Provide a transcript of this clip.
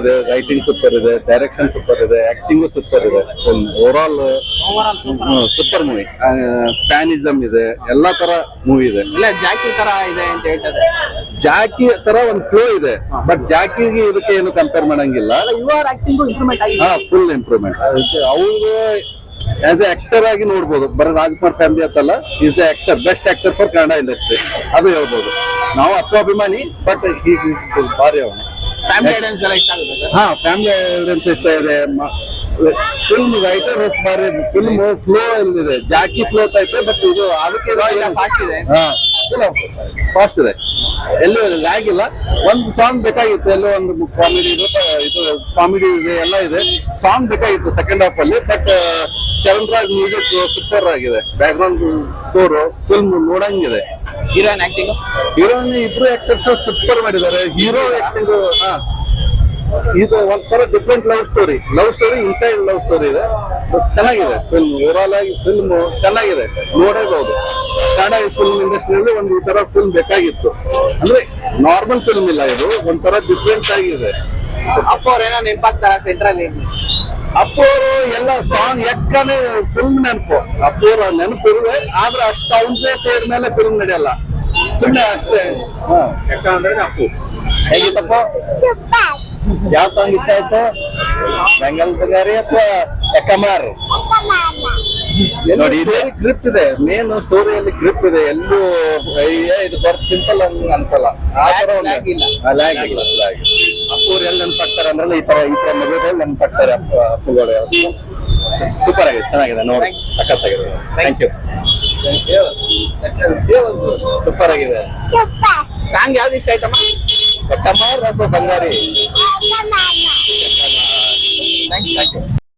ಇದೆ writing super ಇದೆ direction super ಇದೆ ಆಕ್ಟಿಂಗ್ ಸೂಪರ್ ಇದೆ. Over all super movie fanism ಇದೆ ಎಲ್ಲಾ ತರ ಮೂವಿ ಇದೆ. ಇಲ್ಲ ಜಾಕಿ ತರ ಇದೆ ಅಂತ ಹೇಳ್ತಾರೆ. ಜಾಕಿ ತರ ಒಂದು ಫ್ಲೋ ಇದೆ ಬಟ್ ಜಾಕಿಗೆ ಇದಕ್ಕೆ ಏನು ಕಂಪೇರ್ ಮಾಡಂಗಿಲ್ಲ. ಯುವರ್ ಆಕ್ಟಿಂಗ್ ಇಂಪ್ರೂವ್ಮೆಂಟ್ ಆಗಿದೆ. ಹಾ ಫುಲ್ ಇಂಪ್ರೂವ್ಮೆಂಟ್ ಅವ್ರು ಆಸ್ ಎ ಆಕ್ಟರ್ ಆಗಿ ನೋಡ್ಬೋದು. ಬರೀ ರಾಜ್ಕುಮಾರ್ ಫ್ಯಾಮಿಲಿ ಅಂತಲ್ಲ is a actor best actor for Kannada industry ಅದು ಹೇಳ್ಬೋದು. ನಾವು ಅಪ್ಪ ಅಭಿಮಾನಿ ಬಟ್ ಭಾರಿ ಅವನು. ಹಾ ಫ್ಯಾಮಿಲಿ ಎವಿಡೆನ್ಸ್ ಇಷ್ಟ ಇದೆ. ಫಿಲ್ಮ್ ರೈಟರ್ ಬಾರಿ ಫಿಲ್ಮ್ ಫ್ಲೋ ಇದೆ ಜಾಕಿ ಫ್ಲೋ ಟೈಪ್ ಬಟ್ ಇದು ಅದಕ್ಕೆ. ಫಾಸ್ಟ್ ಇದೆ. ಎಲ್ಲೂ ಲ್ಯಾಗ್ ಇಲ್ಲ ಒಂದು ಸಾಂಗ್ ಬೇಕಾಗಿತ್ತು ಎಲ್ಲೋ ಒಂದು ಕಾಮಿಡಿ ಇದು ಕಾಮಿಡಿ ಇದೆ ಎಲ್ಲ ಇದೆ. ಸಾಂಗ್ ಬೇಕಾಗಿತ್ತು ಸೆಕೆಂಡ್ ಹಾಫ್ ಅಲ್ಲಿ but Charan Raj music super ಆಗಿದೆ. ಬ್ಯಾಕ್ ಗ್ರೌಂಡ್ ಸ್ಕೋರ್ ಫಿಲ್ಮ್ ನೋಡಂಗಿದೆ. ಹೀರೋಯಿನ್ ಆಕ್ಟಿಂಗ್ ಹೀರೋಯಿನ್ ಇಬ್ರು ಆಕ್ಟರ್ಸ್ ಸೂಪರ್ ಮಾಡಿದ್ದಾರೆ ಹೀರೋ ಆಕ್ಟಿಂಗ್ ಇದು ಒಂಥರ different love story love story inside love story ಇದೆ. ಚೆನ್ನಾಗಿದೆ. ಫಿಲ್ಮ್ ಓವರಾಲ್ ಆಗಿ ಫಿಲ್ಮ್ ಚೆನ್ನಾಗಿದೆ. ನೋಡಬಹುದು ಕನ್ನಡ ಫಿಲ್ಮ್ ಇಂಡಸ್ಟ್ರಿಯಲ್ಲಿ ಒಂದು ಈ ತರ ಫಿಲ್ಮ್ ಬೇಕಾಗಿತ್ತು. ಅಂದ್ರೆ ನಾರ್ಮಲ್ ಫಿಲ್ಮ್ ಇಲ್ಲ ಇದು. ಒಂಥರ ಡಿಫ್ರೆಂಟ್ ಆಗಿದೆ. ಅಪ್ಪ ಅವ್ರ ಏನೋ ನೆನಪಾಗ್ತಾರ ಸೆಂಟ್ರಲ್ಲಿ ಅಪ್ಪು ಅವರು ಎಲ್ಲ ಸಾಂಗ್ ಎಕ್ಕನೆ ಫಿಲ್ಮ್ ನೆನಪು. ಅಪ್ಪೋರ ಅವರ ನೆನಪು ಇರುವೆ ಆದ್ರೆ ಅಷ್ಟು ಅವನ್ಸೇ ಸೇರ್ ಮೇಲೆ ಫಿಲ್ಮ್ ನಡೆಯಲ್ಲ. ಸುಮ್ಮನೆ ಅಷ್ಟೇ. ಎಕ್ಕ ಅಂದ್ರೆ ಅಪ್ಪು. ಹೇಗಿತ್ತಪ್ಪ? ಯಾವ ಸಾಂಗ್ ಇಷ್ಟ ಆಯ್ತು? ಬೆಂಗಲ್ ಬಗಾರಿ ಅಥವಾ ಎಕ್ಕಮಾರ್? ನೋಡಿ ಇದೆ ಗ್ರಿಪ್ ಇದೆ. ಮೇನ್ ಸ್ಟೋರಿಯಲ್ಲಿ ಗ್ರಿಪ್ ಇದೆ. ಎಲ್ಲೂ ಅಯ್ಯ ಇದು ಬರ್ತ್ ಸಿಂಪಲ್ ಅಂತ ಅನ್ಸಲ್ಲ. ಆ ತರ ಒಂದು- Lag ಅಪ್ಪವ್ರು ಎಲ್ಲಿ ನೆನ್ಪಾಗ್ತಾರೆ ಅಂದ್ರೆ ಈ ತರ ಈ ತರ ಮದುವೆ ನೆನ್ಪಾಗ್ತಾರೆ ಅಪ್ಪ ಅಪ್ಪುಗಳು ಸೂಪರ್ ಆಗಿದೆ ಚೆನ್ನಾಗಿದೆ ನೋಡಿ ಸಖತ್ತಾಗಿದೆ. ಥ್ಯಾಂಕ್ ಯು ಸೂಪರ್ ಆಗಿದೆ. ಸಾಂಗ್ ಯಾವ್ದು ಇಷ್ಟ ಆಯ್ತಮ್ಮ? ಎಕ್ಕಮಾರ್ ಅಥವಾ ಬಂಗಾರಿ. Thank you